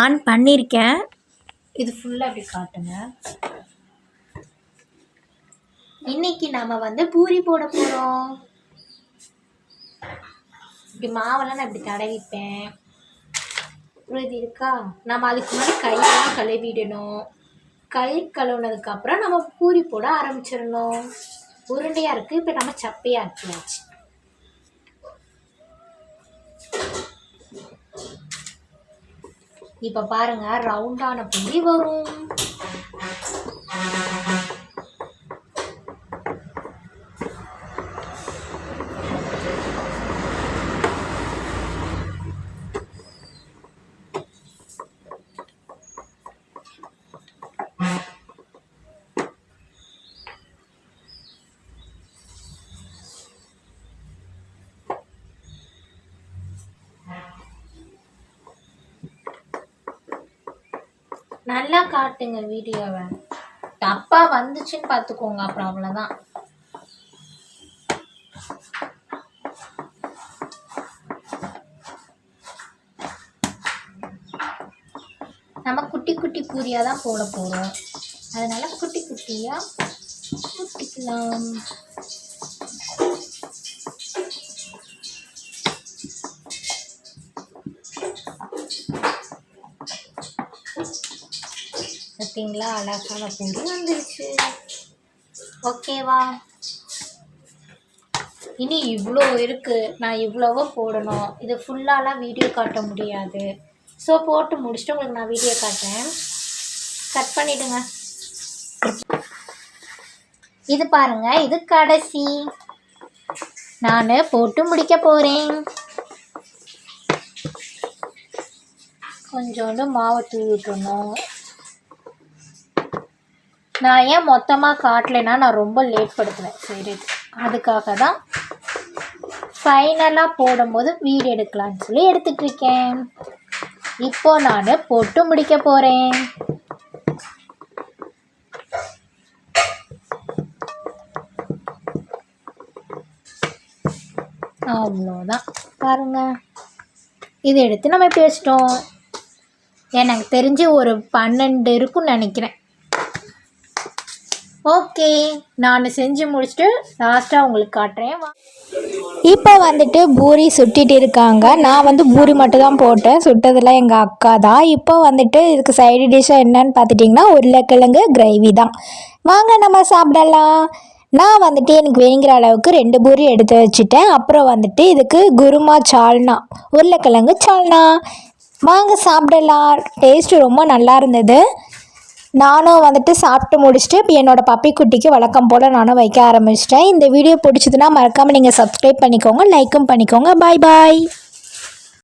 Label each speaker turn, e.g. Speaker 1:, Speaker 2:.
Speaker 1: On பண்ணியிருக்கேன் இது ஃபுல்லாக அப்படி காட்டுங்க. இன்னைக்கு நாம வந்து பூரி போட போகிறோம் இப்படி மாவெல்லாம் நான் இப்படி தடவிப்பேன். இது இருக்கா? நம்ம அதுக்கு முன்னாடி கையெல்லாம் கழுவிடணும். கை கழுவுனதுக்கப்புறம் நம்ம பூரி போட ஆரம்பிச்சிடணும். உருண்டையாக இருக்குது இப்போ நம்ம சப்பையாக ஆக்கியாச்சு. இப்போ பாருங்க ரவுண்டான புள்ளி வரும். நல்லா காட்டுங்க வீடியோவை. அப்பா வந்துச்சுன்னு பார்த்துக்கோங்க அப்புறம் அவ்வளோதான் நம்ம குட்டி குட்டி பூரியாக தான் போட போகிறோம் அதனால் குட்டி குட்டியாக குட்டிக்கலாம். பார்த்தீங்களா அழகான பூரி வந்துருச்சு. ஓகேவா இனி இவ்வளோ இருக்குது நான் இவ்வளவோ போடணும். இது ஃபுல்லாலாம் வீடியோ காட்ட முடியாது. ஸோ போட்டு முடிச்சுட்டு உங்களுக்கு நான் வீடியோ காட்டுறேன். கட் பண்ணிவிடுங்க இது பாருங்க. இது கடைசி. நான் போட்டு முடிக்க போகிறேன் கொஞ்சோண்டு மாவை தூவி விட்டுறணும். நான் ஏன் மொத்தமாக காட்டலைன்னா நான் ரொம்ப லேட் படுத்துவேன். சரி. அதுக்காக தான் ஃபைனலாக போடும்போது வீடு எடுக்கலான்னு சொல்லி எடுத்துட்டு இருக்கேன் இப்போ நான் போட்டு முடிக்க போகிறேன் அவ்வளோதான் பாருங்க. இது எடுத்து நம்ம பேசிட்டோம். எனக்கு தெரிஞ்சு ஒரு பன்னெண்டு இருக்கும்னு நினைக்கிறேன். ஓகே நான் செஞ்சு முடிச்சுட்டு லாஸ்ட்டாக உங்களுக்கு காட்டுறேன். வா.
Speaker 2: இப்போ வந்துட்டு பூரி சுட்டிட்டு இருக்காங்க. நான் வந்து பூரி மட்டும் தான் போட்டேன். சுட்டதெல்லாம் எங்கள் அக்கா தான். இப்போ வந்துட்டு இதுக்கு சைடு டிஷ்ஷாக என்னன்னு பார்த்துட்டிங்கன்னா உருளைக்கிழங்கு கிரேவி தான். வாங்க நம்ம சாப்பிடலாம். நான் வந்துட்டு எனக்கு வேணுங்கிற அளவுக்கு ரெண்டு பூரி எடுத்து வச்சுட்டேன். அப்புறம் வந்துட்டு இதுக்கு குருமா சால்னா உருளைக்கிழங்கு சால்னா. வாங்க சாப்பிடலாம். டேஸ்ட்டு ரொம்ப நல்லா இருந்தது. நானும் வந்துட்டு சாப்பிட்டு முடிச்சுட்டு இப்போ என்னோடய பப்பி குட்டிக்கு வழக்கம் போல் நானும் வைக்க ஆரம்பிச்சிட்டேன். இந்த வீடியோ பிடிச்சதுன்னா மறக்காமல் நீங்கள் சப்ஸ்கிரைப் பண்ணிக்கோங்க லைக்கும் பண்ணிக்கோங்க. பாய் பாய்